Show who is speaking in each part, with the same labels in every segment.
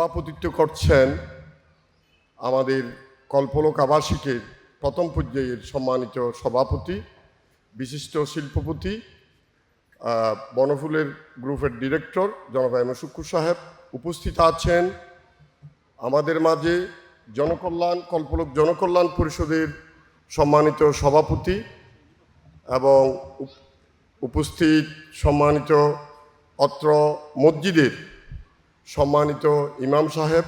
Speaker 1: সভাপতিত্ব করছেন আমাদের কল্পলোক আবাসিকের প্রথম পর্যায়ের সম্মানিত সভাপতি, বিশিষ্ট শিল্পপতি বনফুলের গ্রুপের ডিরেক্টর জনাব এম শুক্কুর সাহেব উপস্থিত আছেন। আমাদের মাঝে জনকল্যাণ, কল্পলোক জনকল্যাণ পরিষদের সম্মানিত সভাপতি এবং উপস্থিত সম্মানিত অত্র মসজিদের সম্মানিত ইমাম সাহেব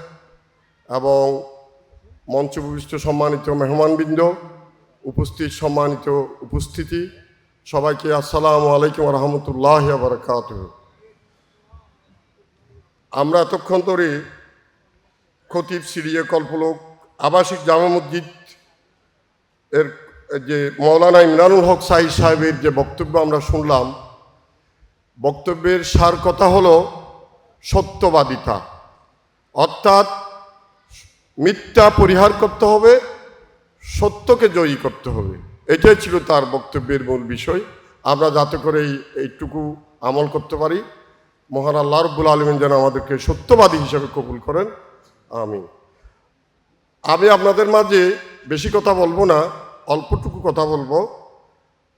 Speaker 1: এবং মঞ্চভূষ্ট সম্মানিত মেহমানবৃন্দ, উপস্থিত সম্মানিত উপস্থিতি, সবাইকে আসসালামু আলাইকুম রহমতুল্লাহ বারকাত আমরা এতক্ষণ ধরে খতিব সিরিয়া কল্পলোক আবাসিক জামা মসজিদ এর যে মৌলানা ইমরানুল হক সাহি সাহেবের যে বক্তব্য আমরা শুনলাম, বক্তব্যের সার কথা হলো সত্যবাদিতা অর্থাৎ মিথ্যা পরিহার করতে হবে, সত্যকে জয়ী করতে হবে। এটাই ছিল তার বক্তব্যের মূল বিষয়। আমরা যাতে করে এইটুকু আমল করতে পারি। মহান আল্লাহ রব্বুল আলমিন যেন আমাদেরকে সত্যবাদী হিসেবে কবুল করেন। আমি আমি আপনাদের মাঝে বেশি কথা বলব না, অল্পটুকু কথা বলব।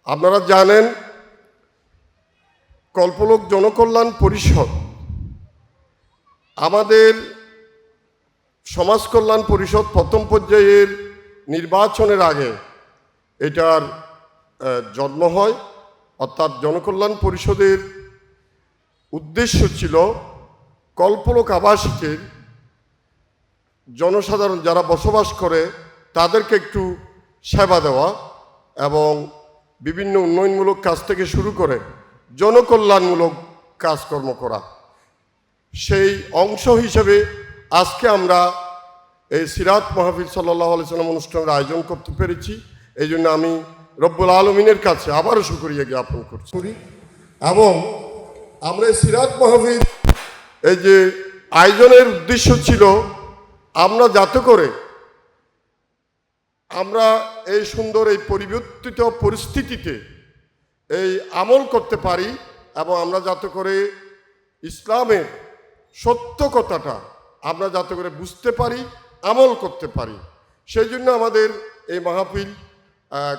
Speaker 1: আপনারা জানেন, কল্পলোক জনকল্যাণ পরিষদ আমাদের সমাজ কল্যাণ পরিষদ প্রথম পর্যায়ের নির্বাচনের আগে এটার জন্ম হয়। অর্থাৎ জনকল্যাণ পরিষদের উদ্দেশ্য ছিল কল্পলোক আবাসিকের জনসাধারণ যারা বসবাস করে তাদেরকে একটু সেবা দেওয়া এবং বিভিন্ন উন্নয়নমূলক কাজ থেকে শুরু করে জনকল্যাণমূলক কাজকর্ম করা। সেই অংশ হিসেবে আজকে আমরা এই সিরাত মাহফিল সাল্লাহ আলাইসাল্লাম অনুষ্ঠানের আয়োজন করতে পেরেছি। এই জন্য আমি রব্বুল আলমিনের কাছে আবারও শুকরিয়া জ্ঞাপন করছি। করি। এবং আমরা এই সিরাত মাহফিল এই যে আয়োজনের উদ্দেশ্য ছিল আমরা যাতে করে আমরা এই সুন্দর এই পরিবর্তিত পরিস্থিতিতে এই আমল করতে পারি এবং আমরা যাতে করে ইসলামের সত্য কথাটা আমরা যাতে করে বুঝতে পারি, আমল করতে পারি। সেই জন্য আমাদের এই মাহফিল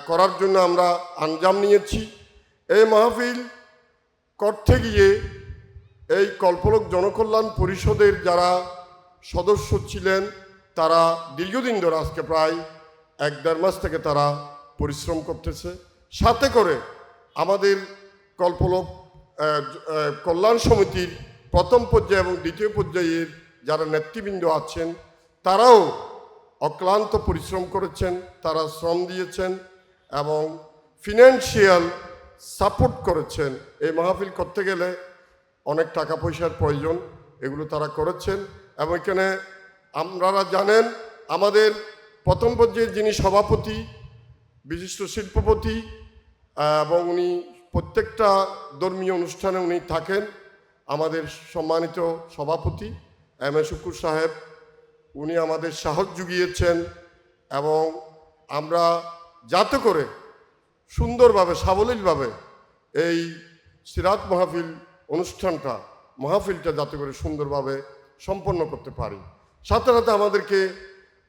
Speaker 1: করার জন্য আমরা আঞ্জাম নিয়েছি। এই মাহফিল করতে গিয়ে এই কল্পলোক জনকল্যাণ পরিষদের যারা সদস্য ছিলেন, তারা দীর্ঘদিন ধরে আজকে প্রায় এক দেড় মাস থেকে তারা পরিশ্রম করতেছে। সাথে করে আমাদের কল্পলোক কল্যাণ সমিতির প্রথম পর্যায়ে এবং দ্বিতীয় পর্যায়ের যারা নেতৃবৃন্দ আছেন, তারাও অক্লান্ত পরিশ্রম করেছেন, তারা শ্রম দিয়েছেন এবং ফিনান্সিয়াল সাপোর্ট করেছেন। এই মাহফিল করতে গেলে অনেক টাকা পয়সার প্রয়োজন, এগুলো তারা করেছেন এবং এখানে আপনারা জানেন আমাদের প্রথম পর্যায়ে যিনি সভাপতি, বিশিষ্ট শিল্পপতি এবং উনি প্রত্যেকটা ধর্মীয় অনুষ্ঠানে উনি থাকেন। আমাদের সম্মানিত সভাপতি এম এ শুকুর সাহেব, উনি আমাদের সাহস জুগিয়েছেন এবং আমরা যাতে করে সুন্দরভাবে, সাবলীলভাবে এই সিরাত মাহফিল অনুষ্ঠানটা, মাহফিলটা যাতে করে সুন্দরভাবে সম্পন্ন করতে পারি। সাথে সাথে আমাদেরকে,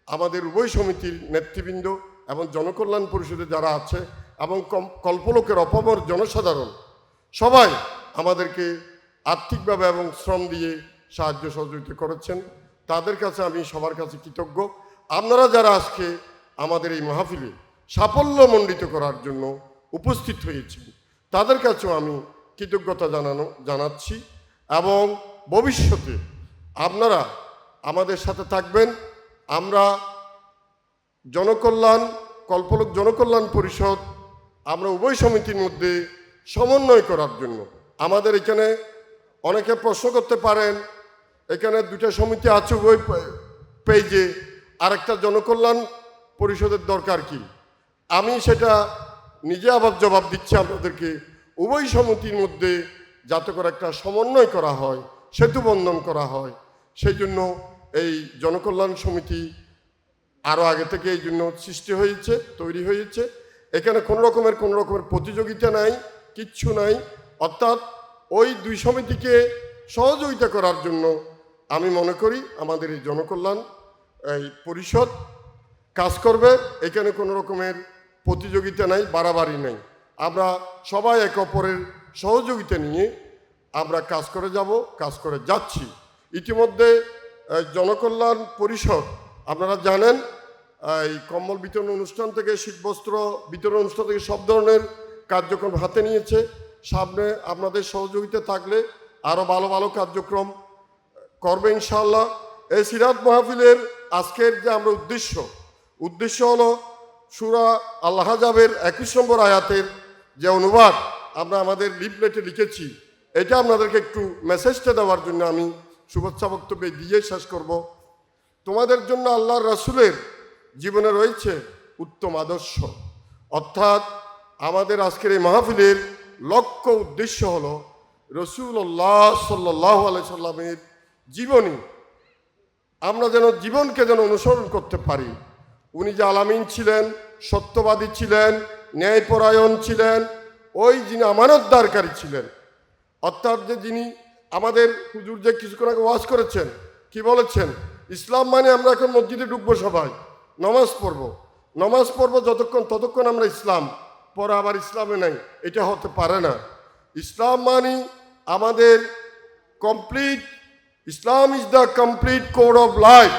Speaker 1: আমাদের উভয় সমিতির নেতৃবৃন্দ এবং জনকল্যাণ পরিষদে যারা আছে এবং কল্পলোকের অপমর জনসাধারণ, সবাই আমাদেরকে আর্থিকভাবে এবং শ্রম দিয়ে সাহায্য সহযোগিতা করেছেন। তাদের কাছে আমি সবার কাছে কৃতজ্ঞ। আপনারা যারা আজকে আমাদের এই মাহফিলে সাফল্যমণ্ডিত করার জন্য উপস্থিত হয়েছেন, তাদের কাছেও আমি কৃতজ্ঞতা জানানো, জানাচ্ছি এবং ভবিষ্যতে আপনারা আমাদের সাথে থাকবেন। আমরা জনকল্যাণ, কল্পলোক জনকল্যাণ পরিষদ, আমরা উভয় সমিতির মধ্যে সমন্বয় করার জন্য আমাদের এখানে অনেকে প্রশ্ন করতে পারেন, এখানে দুটা সমিতি আছে পে- পেজে, আরেকটা জনকল্যাণ পরিষদের দরকার কি? আমি সেটা নিজে আবার জবাব দিচ্ছি আপনাদেরকে। উভয় সমিতির মধ্যে যাতে করে একটা সমন্বয় করা হয়, সেতু বন্ধন করা হয়, সেই জন্য এই জনকল্যাণ সমিতি আরও আগে থেকে এই জন্য সৃষ্টি হয়েছে, তৈরি হয়েছে। এখানে কোনো রকমের কোনো রকমের প্রতিযোগিতা নাই, কিচ্ছু নাই। অর্থাৎ ওই দুই সমিতিকে সহযোগিতা করার জন্য আমি মনে করি আমাদের এই জনকল্যাণ, এই পরিষদ কাজ করবে। এখানে কোনো রকমের প্রতিযোগিতা নাই, বাড়াবাড়ি নাই। আমরা সবাই একে অপরের সহযোগিতা নিয়ে আমরা কাজ করে যাব, কাজ করে যাচ্ছি। ইতিমধ্যে জনকল্যাণ পরিষদ, আপনারা জানেন, এই কম্বল বিতরণ অনুষ্ঠান থেকে শীতবস্ত্র বিতরণ অনুষ্ঠান থেকে সব ধরনের কার্যক্রম হাতে নিয়েছে। সামনে আপনাদের সহযোগিতা থাকলে আরও ভালো ভালো কার্যক্রম করবে ইনশাল্লাহ এই সিরাত মাহফিলের আজকের যে আমরা উদ্দেশ্য উদ্দেশ্য হলো সুরা আল্লাহ যাবের একুশ নম্বর আয়াতের যে অনুবাদ আমরা আমাদের লিফলেটে লিখেছি, এটা আপনাদেরকে একটু মেসেজটা দেওয়ার জন্য আমি শুভেচ্ছা বক্তব্য দিয়ে শেষ করব। তোমাদের জন্য আল্লাহর রাসূলের জীবনে রয়েছে উত্তম আদর্শ। অর্থাৎ আমাদের আজকের এই মাহফিলের লক্ষ্য উদ্দেশ্য হলো রসুল্লাহ সাল্লাহ আলাই সাল্লামের জীবনী। আমরা যেন জীবনকে যেন অনুসরণ করতে পারি। উনি যে আলামিন ছিলেন, সত্যবাদী ছিলেন, ন্যায়পরায়ণ ছিলেন, ওই যিনি আমানতদারকারী ছিলেন। অর্থাৎ যে যিনি আমাদের হুজুর যে কিছুক্ষণ আগে ওয়াজ করেছেন, কি বলেছেন? ইসলাম মানে আমরা এখন মসজিদে ঢুকবো সবাই, নমাজ পড়ব। নমাজ পড়ব যতক্ষণ, ততক্ষণ আমরা ইসলাম। পরে আবার ইসলামে নাই। এটা হতে পারে না। ইসলাম মানে আমাদের complete Islam is the complete code of life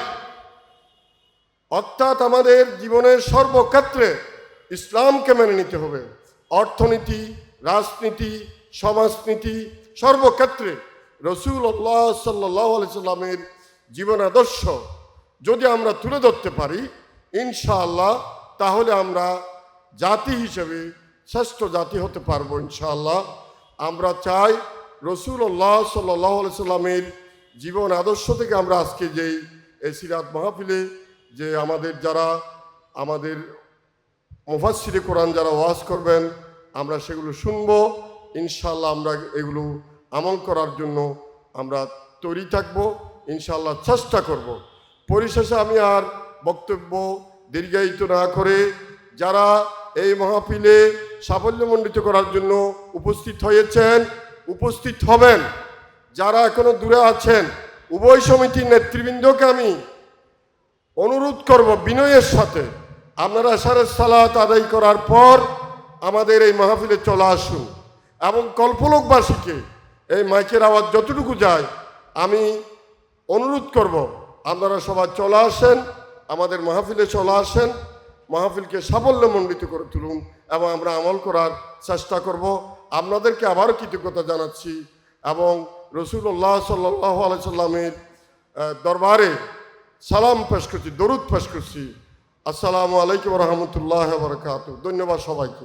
Speaker 1: অর্থাৎ আমাদের জীবনের সর্বক্ষেত্রে ইসলামকে মেনে নিতে হবে। অর্থনীতি, রাজনীতি, সমাজনীতি, সর্বক্ষেত্রে রসুল্লাহ সাল্লাহ সাল্লামের জীবন আদর্শ। যদি আমরা তুলে ধরতে পারি, ইনশাআল্লাহ, তাহলে আমরা জাতি হিসেবে শ্রেষ্ঠ জাতি হতে পারব ইনশাআল্লাহ। আমরা চাই রসুল্লাহ সাল্লাহ সাল্লামের জীবন আদর্শ থেকে আমরা আজকে যেই এই সিরাত মাহফিলে যে আমাদের যারা, আমাদের মুফাসিরে কোরআন যারা ওয়াজ করবেন, আমরা সেগুলো শুনব। ইনশাল্লাহ আমরা এগুলো আমল করার জন্য আমরা তৈরি থাকব। ইনশাল্লাহ চেষ্টা করব। পরিশেষে আমি আর বক্তব্য দীর্ঘায়িত না করে যারা এই মাহফিলে সাফল্যমণ্ডিত করার জন্য উপস্থিত হয়েছেন, উপস্থিত হবেন। যারা এখনও দূরে আছেন, উভয় সমিতির নেতৃবৃন্দকে আমি অনুরোধ করব বিনয়ের সাথে। আপনারা সারের সালাত আদায় করার পর আমাদের এই মাহফিলে চলে আসুন এবং কল্পলোকবাসীকে এই মাইকের আওয়াজ যতটুকু যায়, আমি অনুরোধ করব আপনারা সবাই চলে আসেন, আমাদের মাহফিলে চলে আসেন। মাহফিলকে সাফল্যমণ্ডিত করে তুলুন এবং আমরা আমল করার চেষ্টা করব। আপনাদেরকে আবারও কৃতজ্ঞতা জানাচ্ছি এবং রসুল্লাহ সাল্লাহ আলাইসাল্লামের দরবারে সালাম পেশ করছি, দরুদ পেশ করছি। আসসালামু আলাইকুম রহমতুল্লাহ বরকাত ধন্যবাদ সবাইকে।